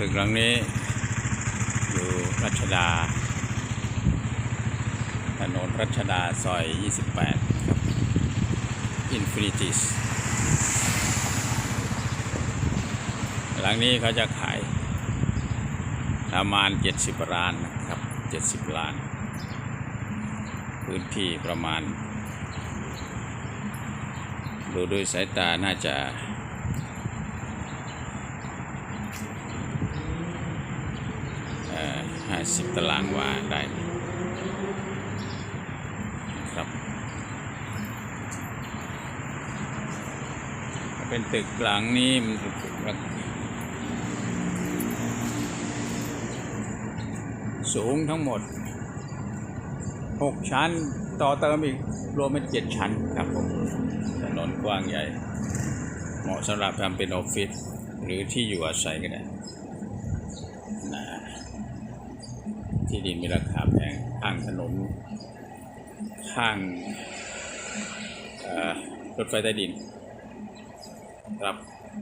ตึกหลังนี้ อยู่รัชดา ถนนรัชดาซอย 28ครับ Infinities หลังนี้เขาจะขายประมาณ 70 ล้านนะครับ 70 ล้าน พื้นที่ประมาณ ดูด้วยสายตาน่าจะ ห้าสิบตารางวาได้ครับเป็นตึกหลังนี้มันสูงทั้งหมด 6 ชั้นต่อเติมอีกรวมเป็น 7 ชั้นครับผมถนนกว้างใหญ่ เหมาะสำหรับทำเป็นออฟฟิศหรือที่อยู่อาศัยก็ได้นะ ที่ดินมีราคาแพงข้างถนน ข้างรถไฟใต้ดิน ครับ